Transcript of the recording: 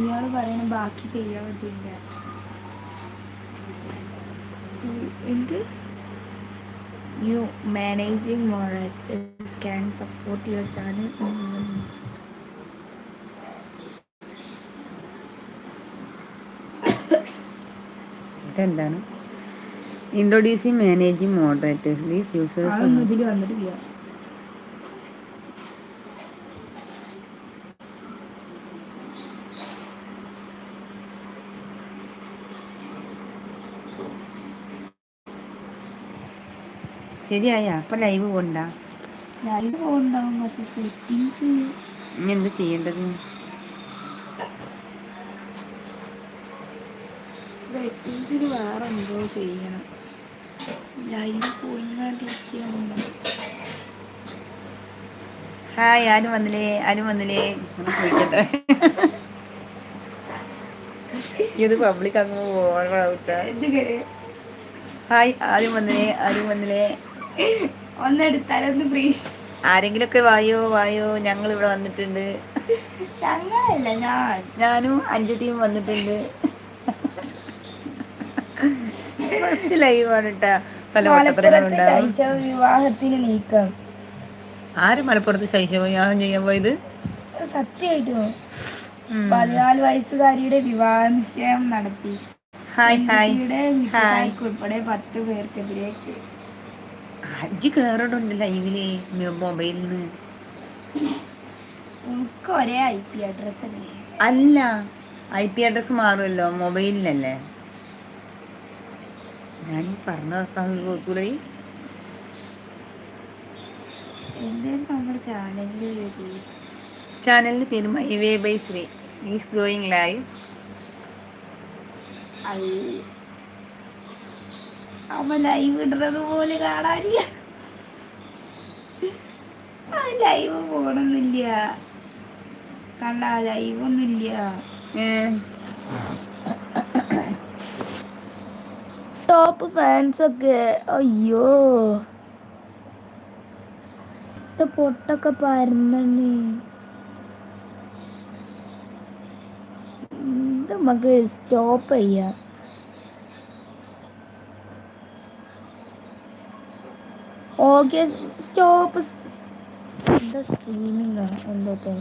ഇയാൾ പറയണ ബാക്കി ചെയ്യാൻ പറ്റില്ല. എന്ത്? You managing model can support your channel ഇതെന്താണ്? Introducing managing moderators these users ഇതിൽ വന്നിട്ടില്ല. ശരിയായ? അപ്പൊ ലൈവ് പോണ്ട. ലൈവ് പോകണ്ടാവും പക്ഷെ സെറ്റിങ്സ് ഇനി എന്ത് ചെയ്യേണ്ടത്? സെറ്റിങ്സിന് വേറെ എന്തോ ചെയ്യണം. ലൈവ് ഹായ് ആരും വന്നില്ലേ? ആരും വന്നില്ലേ? ചോദിക്കട്ടെ. ഇത് പബ്ലിക് അങ്ങ് പോവാൻ ഹായ് ആരും വന്നില്ലേ? ആരും വന്നില്ലേ? ഒന്നെടുത്താലൊന്ന് ഫ്രീ ആരെങ്കിലൊക്കെ വായോ വായോ ഞങ്ങൾ ഇവിടെ വന്നിട്ടുണ്ട്. ഞങ്ങളല്ല ഞാൻ. ഞാനും അഞ്ചു ടീം വന്നിട്ടുണ്ട്. ഫസ്റ്റ് ലൈവാണ് കേട്ടാ പല ശൈശവ വിവാഹത്തിന് നീക്കം. ആര് മലപ്പുറത്ത് ശൈശവ വിവാഹം ചെയ്യാൻ പോയത്? സത്യമായിട്ടോ. പതിനാല് വയസ്സുകാരിയുടെ വിവാഹ നിശ്ചയം നടത്തി. ഹായ് ഹായ് ഉൾപ്പെടെ പത്ത് പേർക്കെതിരെ കേസ്. അഞ്ച് കേറിടുണ്ട് ലൈവിൽ മൊബൈലിൽ നിന്ന് നമുക്ക് ഒരേ ഐ പി അഡ്രസ് അല്ലേ? അല്ല ഐ പി അഡ്രസ് മാറുമല്ലോ മൊബൈലിലല്ലേ. ഞാൻ പറഞ്ഞു പറഞ്ഞതൊക്കെ നോക്കൂലേ ചാനലിന്റെ പേര് My Way by Sree. Is going live അവൻ ലൈവ് ഇടുന്നത് പോലെ കാണാനില്ല. ആ ലൈവ് പോകണമെന്നില്ല കണ്ട ലൈവ് ഒന്നുമില്ല. ടോപ്പ് ഫാൻസ് ഒക്കെ അയ്യോ. പൊട്ടൊക്കെ പരന്നണ്. എന്താ നമുക്ക് സ്റ്റോപ്പ് ചെയ്യാം. ഓക്കെ സ്റ്റോപ്പ് എന്താ സ്ട്രീമിംഗ് എന്തോ